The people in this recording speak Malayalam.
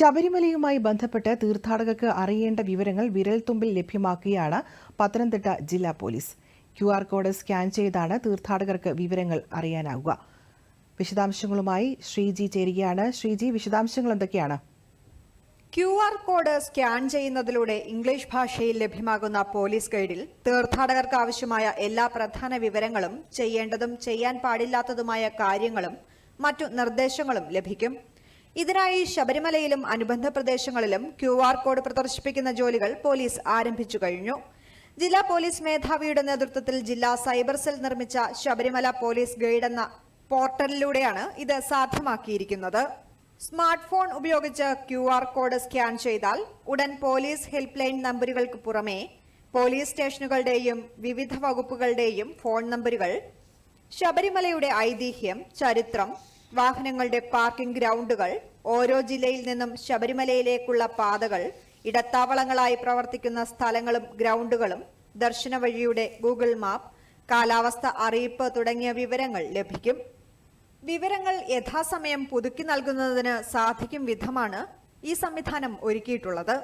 ശബരിമലയുമായി ബന്ധപ്പെട്ട് തീർത്ഥാടകർക്ക് അറിയേണ്ട വിവരങ്ങൾ വിരൽത്തുമ്പിൽ ലഭ്യമാക്കുകയാണ് പത്തനംതിട്ട ജില്ലാ police. Q R code scan ചെയ്താണ് തീർത്ഥാടകർക്ക് വിവരങ്ങൾ അറിയാനാവുക. വിശദാംശങ്ങളുമായി ശ്രീജി ചേരുകയാണ്. ശ്രീജി വിശദാംശങ്ങൾ എന്തൊക്കെയാണ്? ക്യു ആർ കോഡ് സ്കാൻ ചെയ്യുന്നതിലൂടെ ഇംഗ്ലീഷ് ഭാഷയിൽ ലഭ്യമാകുന്ന പോലീസ് ഗൈഡിൽ തീർത്ഥാടകർക്ക് ആവശ്യമായ എല്ലാ പ്രധാന വിവരങ്ങളും ചെയ്യേണ്ടതും ചെയ്യാൻ പാടില്ലാത്തതുമായ കാര്യങ്ങളും മറ്റു നിർദ്ദേശങ്ങളും ലഭിക്കും. ഇതിനായി ശബരിമലയിലും അനുബന്ധ പ്രദേശങ്ങളിലും ക്യു ആർ കോഡ് പ്രദർശിപ്പിക്കുന്ന ജോലികൾ പോലീസ് ആരംഭിച്ചു കഴിഞ്ഞു. ജില്ലാ പോലീസ് മേധാവിയുടെ നേതൃത്വത്തിൽ ജില്ലാ സൈബർ സെൽ നിർമ്മിച്ച ശബരിമല പോലീസ് ഗൈഡ് എന്ന പോർട്ടലിലൂടെയാണ് ഇത് സാധ്യമാക്കിയിരിക്കുന്നത്. സ്മാർട്ട് ഫോൺ ഉപയോഗിച്ച് ക്യു ആർ കോഡ് സ്കാൻ ചെയ്താൽ ഉടൻ പോലീസ് ഹെൽപ്പ് ലൈൻ നമ്പറുകൾക്ക് പുറമെ പോലീസ് സ്റ്റേഷനുകളുടെയും വിവിധ വകുപ്പുകളുടെയും ഫോൺ നമ്പറുകൾ ശബരിമലയുടെ ഐതിഹ്യം ചരിത്രം വാഹനങ്ങളുടെ പാർക്കിംഗ് ഗ്രൗണ്ടുകൾ ഓരോ ജില്ലയിൽ നിന്നും ശബരിമലയിലേക്കുള്ള പാതകൾ ഇടത്താവളങ്ങളായി പ്രവർത്തിക്കുന്ന സ്ഥലങ്ങളും ഗ്രൗണ്ടുകളും ദർശന വഴിയുടെ ഗൂഗിൾ മാപ്പ് കാലാവസ്ഥ അറിയിപ്പ് തുടങ്ങിയ വിവരങ്ങൾ ലഭിക്കും. വിവരങ്ങൾ യഥാസമയം പുതുക്കി നൽകുന്നതിന് സാധിക്കും വിധമാണ് ഈ സംവിധാനം ഒരുക്കിയിട്ടുള്ളത്.